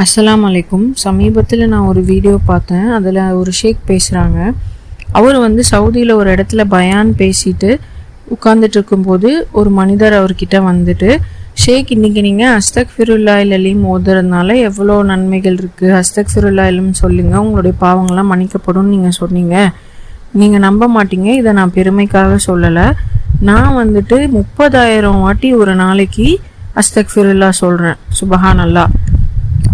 அஸ்லாம் அலைக்கும் சமீபத்தில் நான் ஒரு வீடியோ பார்த்தேன். அதில் ஒரு ஷேக் பேசுகிறாங்க அவர் வந்து சவுதியில் ஒரு இடத்துல பயான் பேசிட்டு உட்கார்ந்துட்டு இருக்கும்போது ஒரு மனிதர் அவர்கிட்ட வந்துட்டு ஷேக் இன்னைக்கு நீங்கள் அஸ்தக் ஃபிருல்லா இல்லையும் ஓதுறதுனால எவ்வளோ நன்மைகள் இருக்குது ஹஸ்தக் ஃபிருல்லா இல்லைன்னு சொல்லுங்கள் உங்களுடைய பாவங்கள்லாம் மன்னிக்கப்படும் நீங்கள் சொன்னீங்க. நீங்கள் நம்ப மாட்டீங்க. இதை நான் பெருமைக்காக சொல்லலை. நான் வந்துட்டு முப்பதாயிரம் வாட்டி ஒரு நாளைக்கு அஸ்தக் ஃபிருல்லா சொல்கிறேன் சுபஹான் அல்லா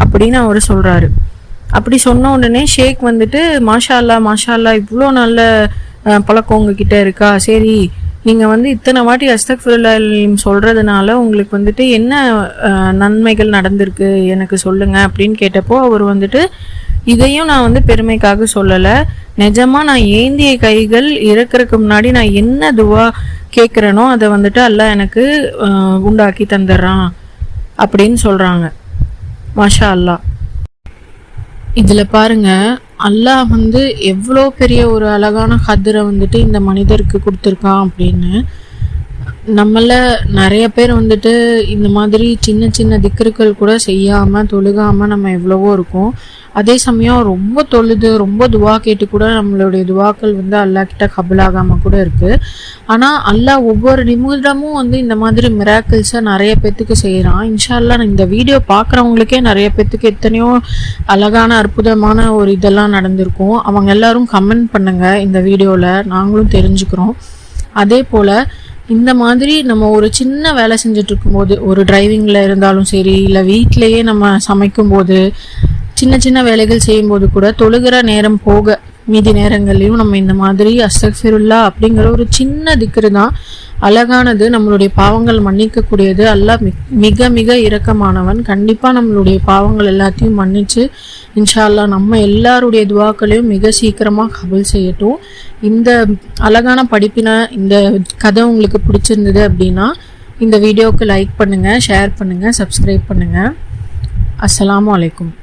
அப்படின்னு அவர் சொல்கிறாரு அப்படி சொன்ன உடனே ஷேக் வந்துட்டு மாஷா அல்லா மாஷா அல்லா இவ்வளோ நல்ல பழக்கம் உங்ககிட்ட இருக்கா? சரி நீங்கள் வந்து இத்தனை வாட்டி அஸ்தக்ஃபிருல்லா சொல்கிறதுனால உங்களுக்கு வந்துட்டு என்ன நன்மைகள் நடந்திருக்கு? எனக்கு சொல்லுங்கள் அப்படின்னு கேட்டப்போ அவர் வந்துட்டு இதையும் நான் வந்து பெருமைக்காக சொல்லலை. நிஜமாக நான் ஏந்திய கைகள் இறக்கறதுக்கு முன்னாடி நான் என்ன துவா கேட்குறேனோ அதை வந்துட்டு அல்லாஹ் எனக்கு உண்டாக்கி தந்துடுறான் அப்படின்னு சொல்கிறாங்க மாஷா அல்லாஹ் இதில் பாருங்க அல்லாஹ் வந்து எவ்வளோ பெரிய ஒரு அழகான கதிரை வந்துட்டு இந்த மனிதருக்கு கொடுத்துருக்கான் அப்படின்னு நம்மள நிறைய பேர் வந்துட்டு இந்த மாதிரி சின்ன சின்ன திக்ருக்கள் கூட செய்யாமல் தொழுகாமல் நம்ம எவ்வளவோ இருக்கோம். அதே சமயம் ரொம்ப தொழுது ரொம்ப துவா கேட்டு கூட நம்மளுடைய துவாக்கள் வந்து அல்லாஹ் கிட்ட கபலாகாம கூட இருக்கு. ஆனால் அல்லா ஒவ்வொரு நிமிடமும் வந்து இந்த மாதிரி மிராக்கிள்ஸை நிறைய பேத்துக்கு செய்கிறான் இன்ஷா அல்லாஹ் இந்த வீடியோ பார்க்குறவங்களுக்கே நிறைய பேத்துக்கு எத்தனையோ அழகான அற்புதமான ஒரு இதெல்லாம் நடந்திருக்கும். அவங்க எல்லாரும் கமெண்ட் பண்ணுங்க இந்த வீடியோவில் நாங்களும் தெரிஞ்சுக்கிறோம். அதே போல் இந்த மாதிரி நம்ம ஒரு சின்ன வேலை செஞ்சுட்டு இருக்கும்போது ஒரு டிரைவிங்கில் இருந்தாலும் சரி இல்லை வீட்டிலையே நம்ம சமைக்கும்போது சின்ன சின்ன வேலைகள் செய்யும்போது கூட தொழுகிற நேரம் போக மீதி நேரங்கள்லையும் நம்ம இந்த மாதிரி அஸ்தக்ஃபிருல்லா அப்படிங்கிற ஒரு சின்ன திக்ரு தான். அழகானது நம்மளுடைய பாவங்கள் மன்னிக்கக்கூடியது. அல்ல மிக்- மிக மிக இரக்கமானவன். கண்டிப்பாக நம்மளுடைய பாவங்கள் எல்லாத்தையும் மன்னித்து இன்ஷால்லா நம்ம எல்லாருடைய துவாக்களையும் மிக சீக்கிரமாக கபல் செய்யட்டும். இந்த அழகான படிப்பினை இந்த கதை உங்களுக்கு பிடிச்சிருந்தது அப்படின்னா இந்த வீடியோவுக்கு லைக் பண்ணுங்கள் ஷேர் பண்ணுங்கள் சப்ஸ்கிரைப் பண்ணுங்கள் அஸ்ஸலாமு அலைக்கும்.